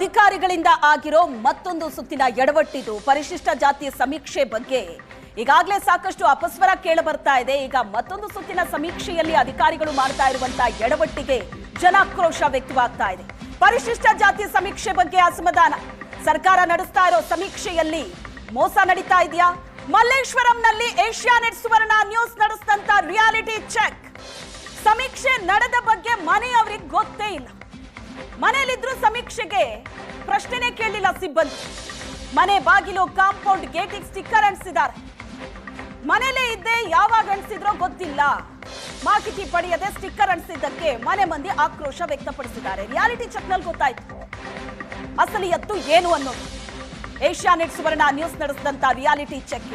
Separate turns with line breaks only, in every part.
ಅಧಿಕಾರಿಗಳಿಂದ ಆಗಿರೋ ಮತ್ತೊಂದು ಸುತ್ತಿನ ಎಡವಟ್ಟಿದು ಪರಿಶಿಷ್ಟ ಜಾತಿಯ ಸಮೀಕ್ಷೆ ಬಗ್ಗೆ ಈಗಾಗಲೇ ಸಾಕಷ್ಟು ಅಪಸ್ವರ ಕೇಳ ಬರ್ತಾ ಇದೆ. ಈಗ ಮತ್ತೊಂದು ಸುತ್ತಿನ ಸಮೀಕ್ಷೆಯಲ್ಲಿ ಅಧಿಕಾರಿಗಳು ಮಾಡ್ತಾ ಇರುವಂತಹ ಎಡವಟ್ಟಿಗೆ ಜನಾಕ್ರೋಶ ವ್ಯಕ್ತವಾಗ್ತಾ ಇದೆ. ಪರಿಶಿಷ್ಟ ಜಾತಿ ಸಮೀಕ್ಷೆ ಬಗ್ಗೆ ಅಸಮಾಧಾನ. ಸರ್ಕಾರ ನಡೆಸ್ತಾ ಇರೋ ಸಮೀಕ್ಷೆಯಲ್ಲಿ ಮೋಸ ನಡೀತಾ ಇದೆಯಾ? ಮಲ್ಲೇಶ್ವರಂನಲ್ಲಿ ಏಷ್ಯಾನೆಟ್ ಸುವರ್ಣ ನ್ಯೂಸ್ ನಡೆಸಿದಂತ ರಿಯಾಲಿಟಿ ಚೆಕ್ ಸಮೀಕ್ಷೆ ನಡೆದ ಬಗ್ಗೆ ಮನೆಯವರಿಗೆ ಗೊತ್ತೇ ಇಲ್ಲ. ಮನೆಯಲ್ಲಿದ್ರು ಸಮೀಕ್ಷೆಗೆ ಪ್ರಶ್ನೆನೇ ಕೇಳಲಿಲ್ಲ ಸಿಬ್ಬಂದಿ. ಮನೆ ಬಾಗಿಲು ಕಾಂಪೌಂಡ್ ಗೇಟಿಗೆ ಸ್ಟಿಕ್ಕರ್ ಅಂಟಿಸಿದ್ದಾರೆ. ಮನೆಯಲ್ಲೇ ಇದ್ದೆ ಯಾವಾಗ ಅಂಟಿಸಿದ್ರೋ ಗೊತ್ತಿಲ್ಲ. ಮಾಹಿತಿ ಪಡೆಯದೆ ಸ್ಟಿಕ್ಕರ್ ಅಂಟಿಸಿದ್ದಕ್ಕೆ ಮನೆ ಮಂದಿ ಆಕ್ರೋಶ ವ್ಯಕ್ತಪಡಿಸಿದ್ದಾರೆ. ರಿಯಾಲಿಟಿ ಚೆಕ್ನಲ್ಲಿ ಗೊತ್ತಾಯ್ತು. ಅಸಲಿಯತ್ತು ಏನು ಅನ್ನೋದು. ಏಷ್ಯಾನೆಟ್ ಸುವರ್ಣ ನ್ಯೂಸ್ ನಡೆಸಿದಂತ ರಿಯಾಲಿಟಿ ಚೆಕ್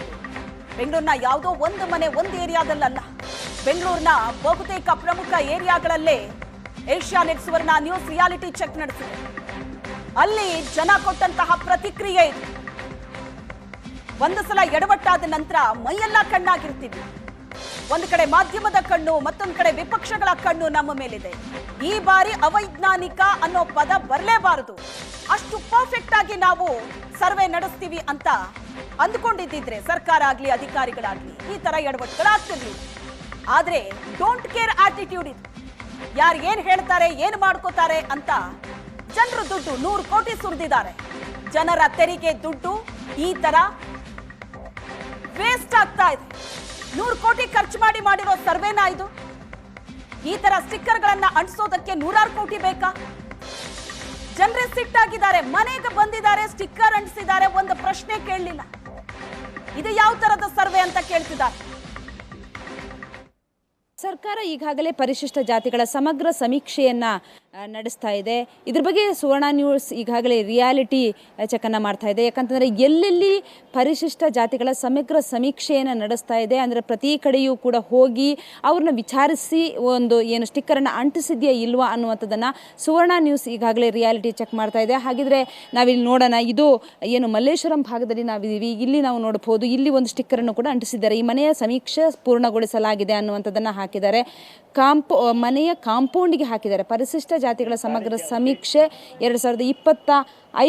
ಬೆಂಗಳೂರಿನ ಯಾವುದೋ ಒಂದು ಮನೆ ಒಂದು ಏರಿಯಾದಲ್ಲ ಬೆಂಗಳೂರಿನ ಬಹುತೇಕ ಪ್ರಮುಖ ಏರಿಯಾಗಳಲ್ಲೇ Asianet Suvarna news reality check ನಡೆಸಿದೆ. ಅಲ್ಲಿ ಜನ ಕೊಟ್ಟಂತಹ ಪ್ರತಿಕ್ರಿಯೆ ಇದು. ಒಂದು ಸಲ ಎಡವಟ್ಟಾದ ನಂತರ ಮೈಯೆಲ್ಲ ಕಣ್ಣಾಗಿರ್ತೀವಿ ಒಂದು ಕಡೆ ಮಾಧ್ಯಮದ ಕಣ್ಣು, ಮತ್ತೊಂದು ಕಡೆ ವಿಪಕ್ಷಗಳ ಕಣ್ಣು ನಮ್ಮ ಮೇಲಿದೆ. ಈ ಬಾರಿ ಅವೈಜ್ಞಾನಿಕ ಅನ್ನೋ ಪದ ಬರಲೇಬಾರದು. ಅಷ್ಟು ಪರ್ಫೆಕ್ಟ್ ಆಗಿ ನಾವು ಸರ್ವೆ ನಡೆಸ್ತೀವಿ ಅಂತ ಅಂದ್ಕೊಂಡಿದ್ದಿದ್ರೆ ಸರ್ಕಾರ ಆಗ್ಲಿ, ಅಧಿಕಾರಿಗಳಾಗ್ಲಿ ಈ ತರ ಎಡವಟ್ಟುಗಳಾಗ್ತಿರ್ಲಿ ಆದ್ರೆ ಡೋಂಟ್ ಕೇರ್ ಆಟಿಟ್ಯೂಡ್ ಇದು. ಯಾರು ಏನ್ ಹೇಳ್ತಾರೆ, ಏನ್ ಮಾಡ್ಕೋತಾರೆ ಅಂತ ಜನರು ದುಡ್ಡು ನೂರು ಕೋಟಿ ಸುರಿದಿದ್ದಾರೆ ಜನರ ತೆರಿಗೆ ದುಡ್ಡು ಈ ತರ ವೇಸ್ಟ್ ಆಗ್ತಾ ಇದೆ. ನೂರು ಕೋಟಿ ಖರ್ಚು ಮಾಡಿ ಮಾಡಿರೋ ಸರ್ವೇನಾ ಇದು? ಈ ತರ ಸ್ಟಿಕ್ಕರ್ಗಳನ್ನ ಅಂಟಿಸೋದಕ್ಕೆ ನೂರಾರು ಕೋಟಿ ಬೇಕಾ? ಜನರೇ ಸಿಟ್ಟಾಗಿದ್ದಾರೆ, ಮನೆಗೆ ಬಂದಿದ್ದಾರೆ, ಸ್ಟಿಕ್ಕರ್ ಅಂಟಿಸಿದ್ದಾರೆ, ಒಂದು ಪ್ರಶ್ನೆ ಕೇಳಲಿಲ್ಲ. ಇದು ಯಾವ ತರದ ಸರ್ವೆ ಅಂತ ಕೇಳ್ತಿದ್ದಾರೆ?
ಸರ್ಕಾರ ಈಗಾಗಲೇ ಪರಿಶಿಷ್ಟ ಜಾತಿಗಳ ಸಮಗ್ರ ಸಮೀಕ್ಷೆಯನ್ನ ನಡೆಸ್ತಾ ಇದೆ. ಇದ್ರ ಬಗ್ಗೆ ಸುವರ್ಣ ನ್ಯೂಸ್ ಈಗಾಗಲೇ ರಿಯಾಲಿಟಿ ಚೆಕನ್ನು ಮಾಡ್ತಾ ಇದೆ. ಯಾಕಂತಂದರೆ ಎಲ್ಲೆಲ್ಲಿ ಪರಿಶಿಷ್ಟ ಜಾತಿಗಳ ಸಮಗ್ರ ಸಮೀಕ್ಷೆಯನ್ನು ನಡೆಸ್ತಾ ಇದೆ ಅಂದರೆ ಪ್ರತಿ ಕಡೆಯೂ ಕೂಡ ಹೋಗಿ ಅವ್ರನ್ನ ವಿಚಾರಿಸಿ ಒಂದು ಏನು ಸ್ಟಿಕ್ಕರನ್ನು ಅಂಟಿಸಿದೆಯಾ ಇಲ್ವಾ ಅನ್ನುವಂಥದ್ದನ್ನು ಸುವರ್ಣ ನ್ಯೂಸ್ ಈಗಾಗಲೇ ರಿಯಾಲಿಟಿ ಚೆಕ್ ಮಾಡ್ತಾ ಇದೆ. ಹಾಗಿದ್ರೆ ನಾವಿಲ್ಲಿ ನೋಡೋಣ, ಇದು ಏನು ಮಲ್ಲೇಶ್ವರಂ ಭಾಗದಲ್ಲಿ ನಾವಿದ್ದೀವಿ, ಇಲ್ಲಿ ನಾವು ನೋಡ್ಬೋದು, ಇಲ್ಲಿ ಒಂದು ಸ್ಟಿಕ್ಕರನ್ನು ಕೂಡ ಅಂಟಿಸಿದ್ದಾರೆ. ಈ ಮನೆಯ ಸಮೀಕ್ಷೆ ಪೂರ್ಣಗೊಳಿಸಲಾಗಿದೆ ಅನ್ನುವಂಥದ್ದನ್ನು ಹಾಕಿದ್ದಾರೆ. ಕಾಂಪೋ, ಮನೆಯ ಕಾಂಪೌಂಡಿಗೆ ಹಾಕಿದ್ದಾರೆ. ಪರಿಶಿಷ್ಟ ಜಾತಿಗಳ ಸಮಗ್ರ ಸಮೀಕ್ಷೆ ಎರಡು ಸಾವಿರದ ಇಪ್ಪತ್ತ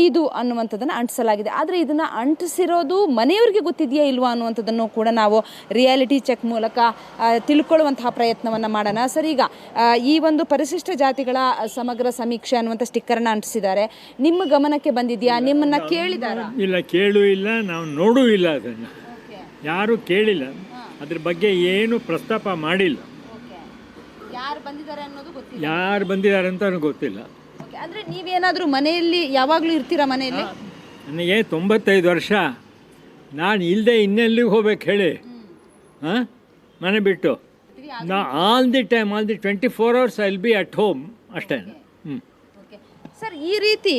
ಐದು ಅನ್ನುವಂಥದ್ದನ್ನು ಅಂಟಿಸಲಾಗಿದೆ. ಆದರೆ ಇದನ್ನು ಅಂಟಿಸಿರೋದು ಮನೆಯವ್ರಿಗೆ ಗೊತ್ತಿದೆಯಾ ಇಲ್ವಾ ಅನ್ನುವಂಥದ್ದನ್ನು ಕೂಡ ನಾವು ರಿಯಾಲಿಟಿ ಚೆಕ್ ಮೂಲಕ ತಿಳ್ಕೊಳ್ಳುವಂತಹ ಪ್ರಯತ್ನವನ್ನು ಮಾಡೋಣ. ಸರ್ ಈಗ ಈ ಒಂದು ಪರಿಶಿಷ್ಟ ಜಾತಿಗಳ ಸಮಗ್ರ ಸಮೀಕ್ಷೆ ಅನ್ನುವಂಥ ಸ್ಟಿಕ್ಕರನ್ನು ಅಂಟಿಸಿದ್ದಾರೆ. ನಿಮ್ಮ ಗಮನಕ್ಕೆ ಬಂದಿದೆಯಾ? ನಿಮ್ಮನ್ನ ಕೇಳಿದಾರ?
ಇಲ್ಲ ಕೇಳು ಇಲ್ಲ ನಾವು ನೋಡೂ ಇಲ್ಲ ಅದನ್ನು. ಯಾರೂ ಕೇಳಿಲ್ಲ. ಅದ್ರ ಬಗ್ಗೆ ಏನು ಪ್ರಸ್ತಾಪ ಮಾಡಿಲ್ಲ.
ಯಾರು ಬಂದಿದ್ದಾರೆ ಅನ್ನೋದು ಗೊತ್ತಿಲ್ಲ.
ಯಾರು ಬಂದಿದ್ದಾರೆ ಅಂತ ಗೊತ್ತಿಲ್ಲ.
ಅಂದ್ರೆ ನೀವೇನಾದ್ರೂ ಮನೆಯಲ್ಲಿ ಯಾವಾಗಲೂ ಇರ್ತೀರಾ ಮನೆಯಲ್ಲಿ?
ನನಗೆ ತೊಂಬತ್ತೈದು ವರ್ಷ. ನಾನು ಇಲ್ಲದೆ ಇನ್ನೆಲ್ಲಿಗೆ ಹೋಗ್ಬೇಕು ಹೇಳಿ. ಹಾಂ ಮನೆ ಬಿಟ್ಟು. ನಾ all the time all the twenty four hours I will be at home. ಅಷ್ಟೇ ಹ್ಞೂ
ಸರ್, ಈ ರೀತಿ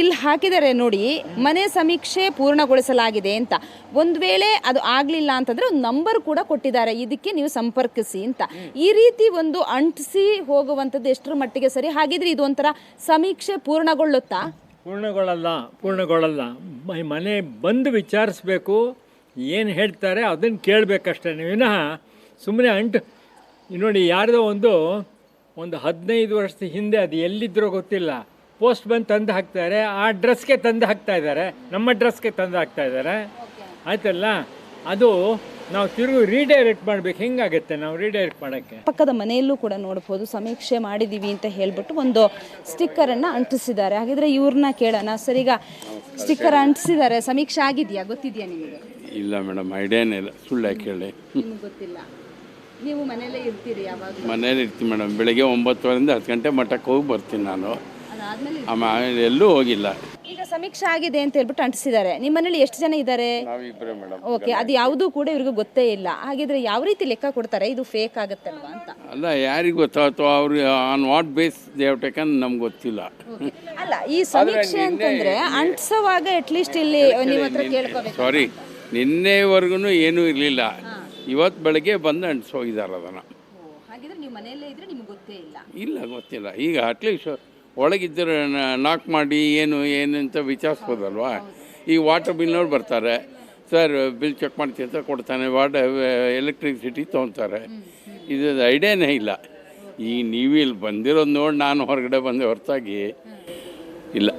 ಇಲ್ಲಿ ಹಾಕಿದರೆ ನೋಡಿ ಮನೆ ಸಮೀಕ್ಷೆ ಪೂರ್ಣಗೊಳಿಸಲಾಗಿದೆ ಅಂತ. ಒಂದು ವೇಳೆ ಅದು ಆಗಲಿಲ್ಲ ಅಂತಂದ್ರೆ ಒಂದು ನಂಬರ್ ಕೂಡ ಕೊಟ್ಟಿದ್ದಾರೆ. ಇದಕ್ಕೆ ನೀವು ಸಂಪರ್ಕಿಸಿ ಅಂತ. ಈ ರೀತಿ ಒಂದು ಅಂಟಿಸಿ ಹೋಗುವಂಥದ್ದು ಎಷ್ಟರ ಮಟ್ಟಿಗೆ ಸರಿ? ಹಾಗಿದ್ರೆ ಇದು ಒಂಥರ ಸಮೀಕ್ಷೆ ಪೂರ್ಣಗೊಳ್ಳುತ್ತಾ?
ಪೂರ್ಣಗೊಳ್ಳಲ್ಲ ಪೂರ್ಣಗೊಳ್ಳಲ್ಲ. ಮನೆ ಬಂದು ವಿಚಾರಿಸ್ಬೇಕು. ಏನು ಹೇಳ್ತಾರೆ ಅದನ್ನು ಕೇಳಬೇಕಷ್ಟೇ. ವಿನಃ ಸುಮ್ಮನೆ ಅಂಟು ನೋಡಿ ಯಾರದೋ ಒಂದು ಒಂದು ಹದಿನೈದು ವರ್ಷದ ಹಿಂದೆ ಅದು ಎಲ್ಲಿದ್ರೋ ಗೊತ್ತಿಲ್ಲ. ಪೋಸ್ಟ್ ಬಂದು ತಂದು ಹಾಕ್ತಾರೆ ಆ ಡ್ರೆಸ್ಗೆ ತಂದು ಹಾಕ್ತಾ ಇದ್ದಾರೆ ನಮ್ಮ ಡ್ರೆಸ್ಗೆ ತಂದು ಹಾಕ್ತಾ ಇದ್ದಾರೆ ಆಯ್ತಲ್ಲ? ಅದು ನಾವು ತಿರುಗಿ ರೀಡೈರೆಕ್ಟ್ ಮಾಡ್ಬೇಕು. ಹೆಂಗಾಗುತ್ತೆ ನಾವು ರೀಡೈರೆಕ್ಟ್ ಮಾಡೋಕ್ಕೆ?
ಪಕ್ಕದ ಮನೆಯಲ್ಲೂ ಕೂಡ ನೋಡ್ಬೋದು ಸಮೀಕ್ಷೆ ಮಾಡಿದ್ದೀವಿ ಅಂತ ಹೇಳ್ಬಿಟ್ಟು ಒಂದು ಸ್ಟಿಕ್ಕರನ್ನು ಅಂಟಿಸಿದ್ದಾರೆ. ಹಾಗಿದ್ರೆ ಇವ್ರನ್ನ ಕೇಳೋಣ. ಸರಿಗ ಈಗ ಸ್ಟಿಕ್ಕರ್ ಅಂಟಿಸಿದ್ದಾರೆ. ಸಮೀಕ್ಷೆ ಆಗಿದೆಯಾ? ಗೊತ್ತಿದೆಯಾ ನಿಮಗೆ?
ಇಲ್ಲ ಮೇಡಮ್ ಐಡಿಯಾನೇ ಇಲ್ಲ. ಸುಳ್ಳು ಯಾಕೆ ಹೇಳಿ?
ನಿಮ್ಗೆ ಗೊತ್ತಿಲ್ಲ. ನೀವು ಮನೆಯಲ್ಲೇ ಇರ್ತೀರಿ ಯಾವಾಗ
ಮನೇಲಿ ಇರ್ತೀನಿ ಮೇಡಮ್. ಬೆಳಗ್ಗೆ ಒಂಬತ್ತುವರೆಯಿಂದ ಹತ್ತು ಗಂಟೆ ಮಟ್ಟಕ್ಕೆ ಹೋಗಿ ಬರ್ತೀನಿ ನಾನು. ಆಮೇಲೆ ಎಲ್ಲೂ ಹೋಗಿಲ್ಲ.
ಈಗ ಸಮೀಕ್ಷೆ ಆಗಿದೆ ಅಂತ ಹೇಳ್ಬಿಟ್ಟು ಅಂಟಿಸಿದ್ದಾರೆ. ನಿಮ್ಮ ಮನೇಲಿ ಎಷ್ಟು ಜನ ಇದ್ದಾರೆ?
ನಾವಿಬ್ಬರೇ ಮೇಡಮ್
ಓಕೆ ಅದು ಯಾವುದೂ ಕೂಡ ಇವ್ರಿಗೂ ಗೊತ್ತೇ ಇಲ್ಲ. ಹಾಗಿದ್ರೆ ಯಾವ ರೀತಿ ಲೆಕ್ಕ ಕೊಡ್ತಾರೆ? ಇದು ಫೇಕ್ ಆಗುತ್ತಲ್ವಾ ಅಂತ?
ಅಲ್ಲ ಯಾರಿಗೆ ಗೊತ್ತಾಯ್ತು ಅವ್ರು on what base they've taken ನಮ್ಗೆ ಗೊತ್ತಿಲ್ಲ.
ಅಲ್ಲ ಈ ಸಮೀಕ್ಷೆ ಅಂತಂದ್ರೆ ಅಂಟಿಸುವಾಗ ಅಟ್ಲೀಸ್ಟ್ ಇಲ್ಲಿ ನಿಮ್ಮ ಹತ್ರ ಕೇಳ್ಕೋಬೇಕು.
ಸಾರಿ ನಿನ್ನೆವರೆಗೂ ಏನೂ ಇರಲಿಲ್ಲ. ಇವತ್ತು ಬೆಳಗ್ಗೆ ಬಂದು ಅಂಟಿಸಿ ಅದನ್ನ. ಅದನ್ನು
ಹಾಗಿದ್ರೆ ನಿಮ್ಮ ಮನೆಯಲ್ಲೇ ಇದ್ರೆ ನಿಮ್ಗೆ ಗೊತ್ತೇ ಇಲ್ಲ.
ಇಲ್ಲ ಗೊತ್ತಿಲ್ಲ. ಈಗ ಅಟ್ಲೀಸ್ಟ್ ಒಳಗಿದ್ದರೆ ನಾಕ್ ಮಾಡಿ ಏನು ಏನು ಅಂತ ವಿಚಾರಿಸ್ಬೋದಲ್ವಾ? ಈ ವಾಟರ್ ಬಿಲ್ನವ್ರು ಬರ್ತಾರೆ. ಸರ್ ಬಿಲ್ ಚೆಕ್ ಮಾಡ್ತೀನಿ ಅಂತ ಕೊಡ್ತಾನೆ. ವಾಟ ಎಲೆಕ್ಟ್ರಿಸಿಟಿ ತೊಗೊತಾರೆ ಇದು ಐಡಿಯಾನೇ ಇಲ್ಲ. ಈ ನೀವು ಇಲ್ಲಿ ಬಂದಿರೋದು ನೋಡಿ ನಾನು ಹೊರಗಡೆ ಬಂದೆ ಹೊರತಾಗಿ ಇಲ್ಲ.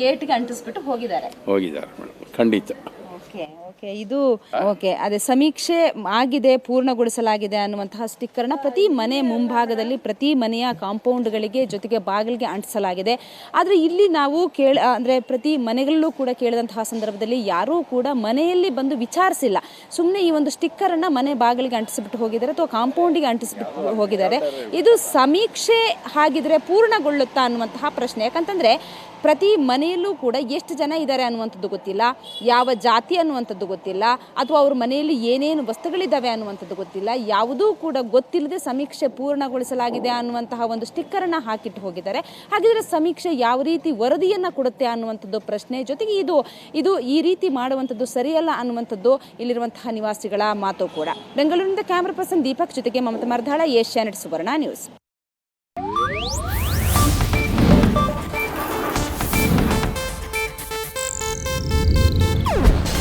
ಗೇಟ್ಗೆ ಅಂಟಿಸ್ಬಿಟ್ಟು ಹೋಗಿದ್ದಾರೆ.
ಹೋಗಿದ್ದಾರೆ ಮೇಡಮ್. ಖಂಡಿತ.
ಓಕೆ, ಇದು ಓಕೆ, ಅದೇ ಸಮೀಕ್ಷೆ ಆಗಿದೆ, ಪೂರ್ಣಗೊಳಿಸಲಾಗಿದೆ ಅನ್ನುವಂತಹ ಸ್ಟಿಕ್ಕರ್ನ ಪ್ರತಿ ಮನೆ ಮುಂಭಾಗದಲ್ಲಿ, ಪ್ರತಿ ಮನೆಯ ಕಾಂಪೌಂಡ್ಗಳಿಗೆ ಜೊತೆಗೆ ಬಾಗಿಲಿಗೆ ಅಂಟಿಸಲಾಗಿದೆ. ಆದರೆ ಇಲ್ಲಿ ನಾವು ಕೇಳ, ಅಂದ್ರೆ ಪ್ರತಿ ಮನೆಗಳಲ್ಲೂ ಕೂಡ ಕೇಳಿದಂತಹ ಸಂದರ್ಭದಲ್ಲಿ ಯಾರೂ ಕೂಡ ಮನೆಯಲ್ಲಿ ಬಂದು ವಿಚಾರಿಸಿಲ್ಲ. ಸುಮ್ಮನೆ ಈ ಒಂದು ಸ್ಟಿಕ್ಕರನ್ನು ಮನೆ ಬಾಗಿಲಿಗೆ ಅಂಟಿಸಿಬಿಟ್ಟು ಹೋಗಿದ್ದಾರೆ ಅಥವಾ ಕಾಂಪೌಂಡಿಗೆ ಅಂಟಿಸಿಬಿಟ್ಟು ಹೋಗಿದ್ದಾರೆ. ಇದು ಸಮೀಕ್ಷೆ ಹಾಗಿದ್ರೆ ಪೂರ್ಣಗೊಳ್ಳುತ್ತಾ ಅನ್ನುವಂತಹ ಪ್ರಶ್ನೆ. ಯಾಕಂತಂದ್ರೆ ಪ್ರತಿ ಮನೆಯಲ್ಲೂ ಕೂಡ ಎಷ್ಟು ಜನ ಇದ್ದಾರೆ ಅನ್ನುವಂಥದ್ದು ಗೊತ್ತಿಲ್ಲ. ಯಾವ ಜಾತಿ ಅನ್ನುವಂಥದ್ದು ಗೊತ್ತಿಲ್ಲ. ಅಥವಾ ಅವ್ರ ಮನೆಯಲ್ಲಿ ಏನೇನು ವಸ್ತುಗಳಿದ್ದಾವೆ ಅನ್ನುವಂಥದ್ದು ಗೊತ್ತಿಲ್ಲ. ಯಾವುದೂ ಕೂಡ ಗೊತ್ತಿಲ್ಲದೆ ಸಮೀಕ್ಷೆ ಪೂರ್ಣಗೊಳಿಸಲಾಗಿದೆ ಅನ್ನುವಂತಹ ಒಂದು ಸ್ಟಿಕ್ಕರನ್ನು ಹಾಕಿಟ್ಟು ಹೋಗಿದ್ದಾರೆ. ಹಾಗಿದ್ರೆ ಸಮೀಕ್ಷೆ ಯಾವ ರೀತಿ ವರದಿಯನ್ನು ಕೊಡುತ್ತೆ ಅನ್ನುವಂಥದ್ದು ಪ್ರಶ್ನೆ ಜೊತೆಗೆ ಇದು ಇದು ಈ ರೀತಿ ಮಾಡುವಂಥದ್ದು ಸರಿಯಲ್ಲ ಅನ್ನುವಂಥದ್ದು ಇಲ್ಲಿರುವಂತಹ ನಿವಾಸಿಗಳ ಮಾತು ಕೂಡ. ಬೆಂಗಳೂರಿನಿಂದ ಕ್ಯಾಮ್ರಾ ಪರ್ಸನ್ ದೀಪಕ್ ಜೊತೆಗೆ ಮಮತಾ ಮರ್ಧಾಳ ಏಷ್ಯಾನೆಟ್ ಸುವರ್ಣ ನ್ಯೂಸ್.